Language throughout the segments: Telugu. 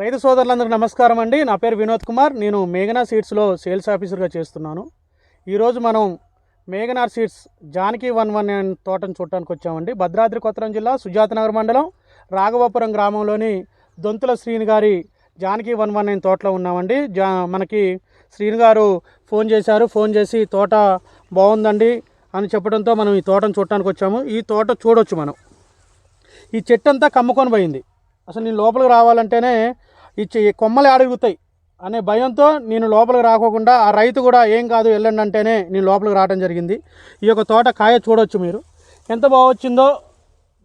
రైతు సోదరులందరికీ నమస్కారం అండి. నా పేరు వినోద్ కుమార్. నేను మేఘనా సీడ్స్లో సేల్స్ ఆఫీసర్గా చేస్తున్నాను. ఈరోజు మనం మేఘనార్ seeds Janaki one one nine తోటను చూడటానికి వచ్చామండి. భద్రాద్రి కొత్తరం జిల్లా సుజాతనగర్ మండలం రాఘవాపురం గ్రామంలోని దొంతుల శ్రీని గారి జానకి వన్ వన్ నైన్ తోటలో ఉన్నామండి. జా మనకి శ్రీని గారు ఫోన్ చేశారు. ఫోన్ చేసి తోట బాగుందండి అని చెప్పడంతో మనం ఈ తోటను చూడటానికి వచ్చాము. ఈ తోట చూడొచ్చు మనం. ఈ చెట్టు అంతా కమ్ముకొని పోయింది. అసలు నేను లోపలికి రావాలంటేనే ఇచ్చే కొమ్మలు అడుగుతాయి అనే భయంతో నేను లోపలికి రాకోకుండా ఆ రైతు కూడా ఏం కాదు వెళ్ళండి అంటేనే నేను లోపలికి రావడం జరిగింది. ఈ యొక్క తోట కాయ చూడొచ్చు మీరు. ఎంత బాగా వచ్చిందో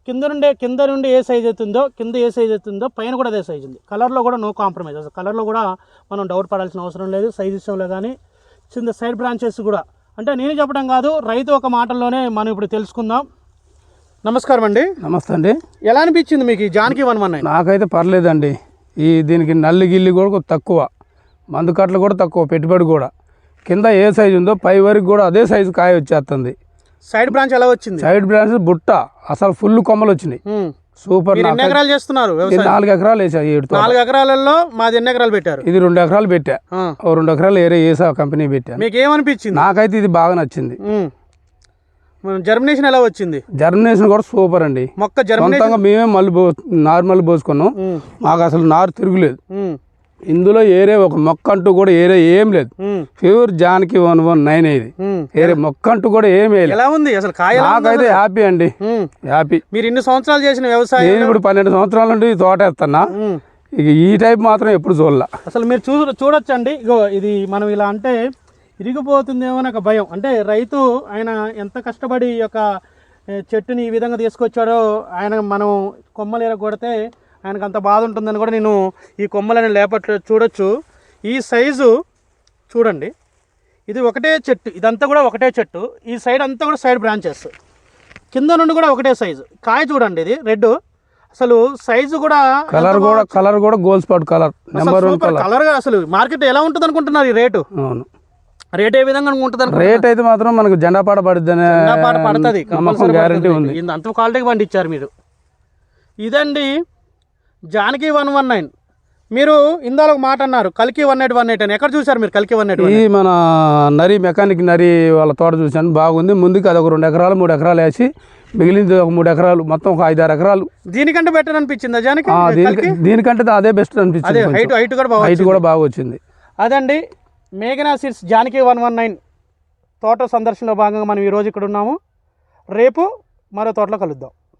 కింద నుండి కింద నుండి ఏ సైజ్ అవుతుందో కింద ఏ సైజ్ అవుతుందో పైన కూడా అదే సైజ్ ఉంది. కలర్లో కూడా నో కాంప్రమైజ్ అసలు కలర్లో కూడా మనం డౌట్ పడాల్సిన అవసరం లేదు సైజ్ విషయంలో కానీ చిన్న సైడ్ బ్రాంచెస్ కూడా. అంటే నేను చెప్పడం కాదు రైతు ఒక మాటల్లోనే మనం ఇప్పుడు తెలుసుకుందాం. నమస్కారం అండి. నమస్తే అండి. ఎలా అనిపించింది మీకు ఈ జానకి వన్ వన్ నాకైతే పర్లేదండి. ఈ దీనికి నల్లి గిల్లి కూడా తక్కువ. మందు కట్టలు కూడా తక్కువ పెట్టుబడి కూడా. కింద ఏ సైజు ఉందో పై వరకు కూడా అదే సైజు కాయ వచ్చేస్తుంది. సైడ్ బ్రాంచ్ ఎలా వచ్చింది? సైడ్ బ్రాంచ్ బుట్ట అసలు ఫుల్ కొమ్మలు వచ్చినాయి. సూపర్ ఎన్ని ఎకరాలు చేస్తున్నారు నాలుగు ఎకరాలు వేసా ఏడు. నాలుగు ఎకరాలలో మాది ఎన్ని ఎకరాలు పెట్టారు? ఇది రెండు ఎకరాలు పెట్టా. రెండు ఎకరాలు ఏరే వేసా కంపెనీ పెట్టాను మీకు ఏమనిపించింది నాకైతే ఇది బాగా నచ్చింది. జర్మినేషన్ ఎలా వచ్చింది జర్మినేషన్ కూడా సూపర్ అండి మొక్క జర్మినేషన్ మేమే మళ్ళీ పో నార్మల్ పోసుకున్నాం. మాకు అసలు నారు తిరుగులేదు. ఇందులో ఏరే ఒక మొక్క అంటూ కూడా ఏరే ఏం లేదు. Pure Janaki one one nine ఇది. ఏరే మొక్క అంటూ కూడా ఏం ఎలా ఉంది అసలు కాయ? నాకైతే హ్యాపీ అండి. హ్యాపీ మీరు ఇన్ని సంవత్సరాలు చేసిన వ్యవసాయం నేను ఇప్పుడు పన్నెండు సంవత్సరాల నుండి తోట వేస్తున్నా. ఇక ఈ టైప్ మాత్రం ఎప్పుడు చూడలా అసలు మీరు చూ చూడొచ్చండి ఇగో ఇది మనం ఇలా అంటే ఇరిగిపోతుందేమో అని ఒక భయం. అంటే రైతు ఆయన ఎంత కష్టపడి ఈ యొక్క చెట్టుని ఈ విధంగా తీసుకొచ్చాడో ఆయన మనం కొమ్మలు ఎరగొడితే ఆయనకు అంత బాధ ఉంటుందని కూడా నేను ఈ కొమ్మలని లేపట్లు చూడొచ్చు. ఈ సైజు చూడండి. ఇది ఒకటే చెట్టు. ఇదంతా కూడా ఒకటే చెట్టు. ఈ సైడ్ అంతా కూడా సైడ్ బ్రాంచెస్. కింద నుండి కూడా ఒకటే సైజు. కాయ చూడండి ఇది రెడ్. అసలు సైజు కూడా కలర్ కూడా కలర్ కూడా gold spot colour number colour అసలు మార్కెట్ ఎలా ఉంటుంది అనుకుంటున్నారు ఈ రేటు? అవును. రేట్ ఏ విధంగా ఉంటుంది రేట్ అయితే మాత్రం మనకు జెండా పాట పడుద్ది అనే పాట పడుతుంది నమ్మకం గ్యారంటీ ఉంది. ఇంత అంత క్వాలిటీకి పండించారు మీరు. ఇదండి జానకి వన్ వన్ నైన్. మీరు ఇందాక ఒక మాట అన్నారు కల్కి వన్ ఎయిట్ వన్ ఎయిట్ అని. ఎక్కడ చూసారు మీరు కల్కి వన్ ఎయిట్ ఈ మన నరి మెకానిక్ నరి వాళ్ళ తోట చూశాను. బాగుంది. ముందుకు అది ఒక రెండు ఎకరాలు మూడు ఎకరాలు వేసి మిగిలింది ఒక మూడు ఎకరాలు మొత్తం ఒక ఐదారు ఎకరాలు. దీనికంటే బెటర్ అనిపించిందా దీనికంటే అదే బెస్ట్ అనిపించింది హైట్ హైట్ కూడా బాగా హైట్ కూడా బాగా వచ్చింది. అదండి మేఘనా seeds Janaki one one nine తోట సందర్శనలో భాగంగా మనం ఈరోజు ఇక్కడ ఉన్నాము. రేపు మరో తోటలో కలుద్దాం.